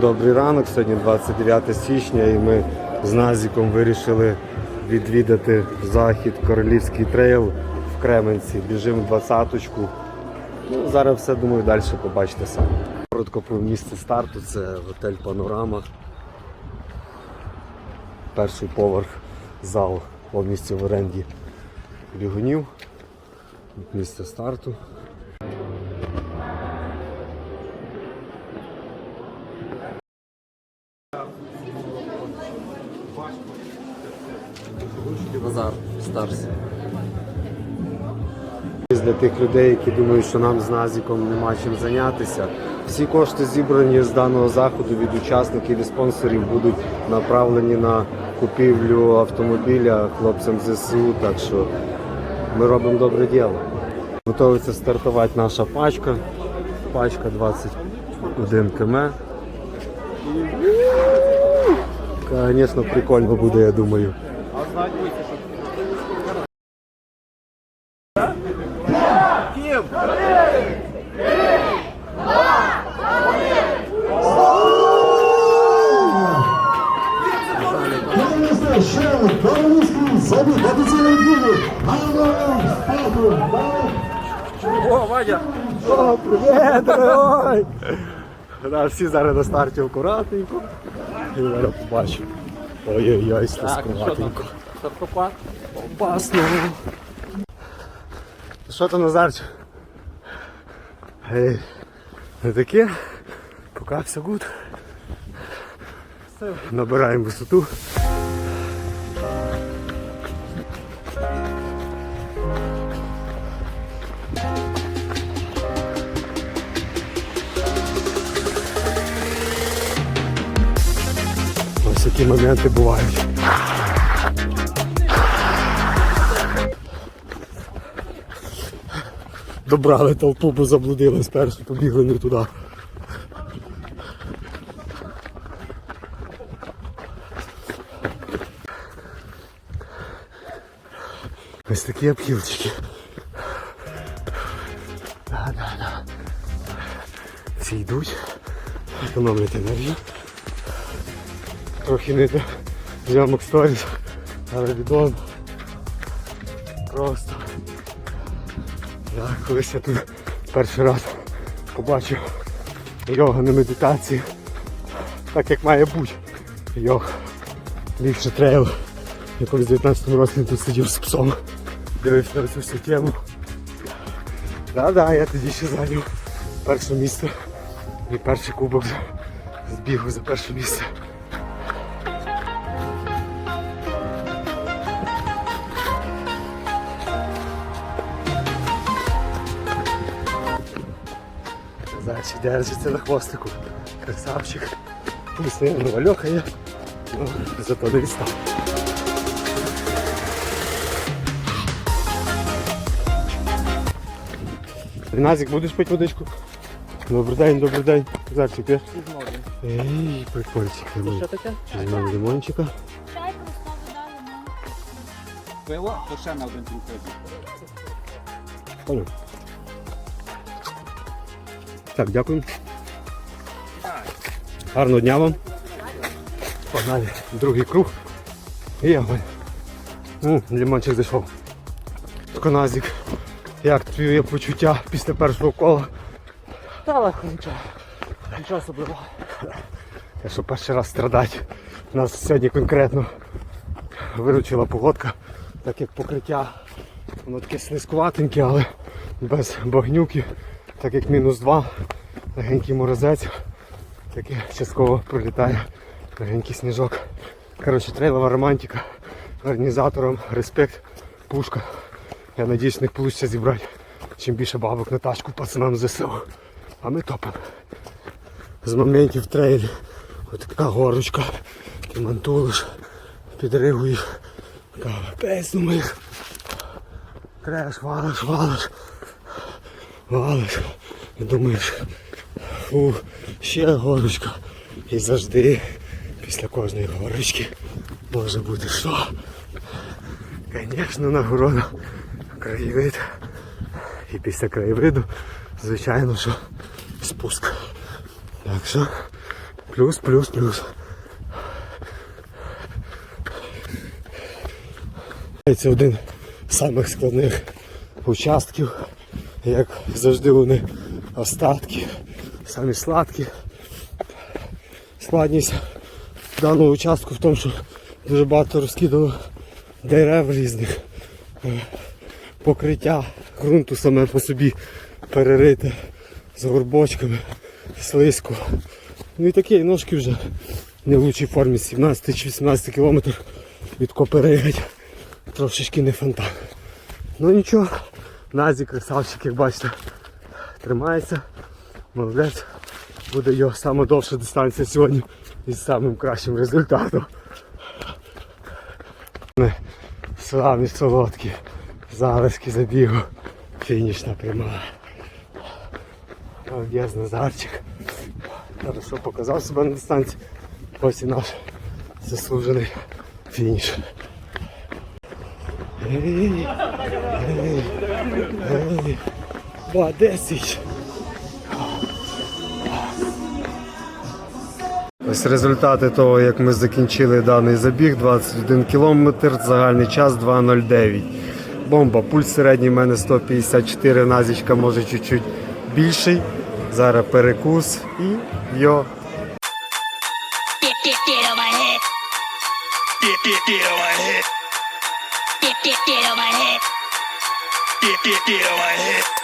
Добрий ранок, сьогодні 29 січня і ми з Назіком вирішили відвідати захід Королівський трейл в Кременці. Біжимо двадцяточку. Ну, зараз все думаю далі побачите самі. Коротко про місце старту це готель Панорама. Перший поверх зал повністю в оренді бігунів. Місце старту. Назар Старс. Для тих людей, які думають, що нам з Назіком нема чим зайнятися. Всі кошти зібрані з даного заходу від учасників і спонсорів будуть направлені на купівлю автомобіля хлопцям ЗСУ. Так що ми робимо добре діло. Готується стартувати наша пачка. Пачка 21 км. Звісно, прикольно буде, я думаю. Старту. О, Вадя! О, привіт, дорогой! Да, всі зараз на старті акуратненько. І зараз побачимо. Ой-ой-ой, слизькуватенько. Саркопад? Опасно. Що там, Назарчик? Ей, не таке? Поки все гуд. Набираємо висоту. Ось такі моменти бувають. Добрали толпу, бо заблудились перші, побігли не туди. Ось такі обхилчики. Да, да, да. Всі йдуть, економлять енергію. Трохи не для зйомок сторіс, але відомо. Просто. Я колись я тут перший раз побачив йога на медитації. Так як має бути. Йог. Ліпше трейл. Я колись в 19 році тут сидів з псом. Дивився на цю всю тему. Да-да, я тоді ще зайняв перше місце. І перший кубок збігу за перше місце. Зайчик держиться на хвостику. Красавчик. Постоянно вальохає. Ну, зато не відстав. Назик, будеш пити водичку? Добрий день, добрий день. Зайчик, п'єш? Ей, прикольчик. Що таке? Візьмемо лимончика. Просто. Пиво, то ще на один трохи. Понял. Так, дякую. Гарного дня вам. Погнали. Другий круг. І я гоню. М, Лімончик зайшов. Коназик. Як твоє почуття після першого кола? Та легко нічого. Нічого особливого. Я що перший раз страдати. Нас сьогодні конкретно виручила погодка, так як покриття воно таке слизькуватеньке, але без багнюки, так як мінус два, легенький морозець, таке частково пролітає легенький сніжок. Коротше, трейлова романтика. Організаторам респект, пушка. Я надіюсь, них вийде зібрати чим більше бабок на тачку пацанам ЗСУ. А ми топимо з моментів трейлі. Ось така горочка. Ти мантулиш, підригуєш. Капець думаєш. Треш, валиш, валиш. Валиш. І думаєш, фу, ще горочка. І завжди після кожної горочки може бути що? Звісно, нагорода. Краєвид. І після краєвиду, звичайно, що спуск. Так що Плюс, плюс, плюс. Це один з самих складних участків. Як завжди вони остатки, самі сладкі. Складність даного участку в тому, що дуже багато розкидало дерев різних. Е, Покриття ґрунту саме по собі перерите з горбочками, слизько. Ну і такі ножки вже не в лучшій формі 17 чи 18 кілометрів від Коперегать. Трошечки не фонтан. Ну нічого, Назі красавчик, як бачите, тримається. Молодець. Буде його саме довша дистанція сьогодні із самим кращим результатом. Славні солодкі залишки забігу. Фінішна пряма. Молодець Назарчик. Хорошо показав себе на дистанції. Ось і наш заслужений фініш. Ей, ей, ба, 10. Ось результати того, як ми закінчили даний забіг, 21 кілометр, загальний час 2.09. Бомба, пульс середній в мене 154, назічка може чуть-чуть більший. Зараз перекус і йо. Get, get, get on my head. Get, get, get on my head.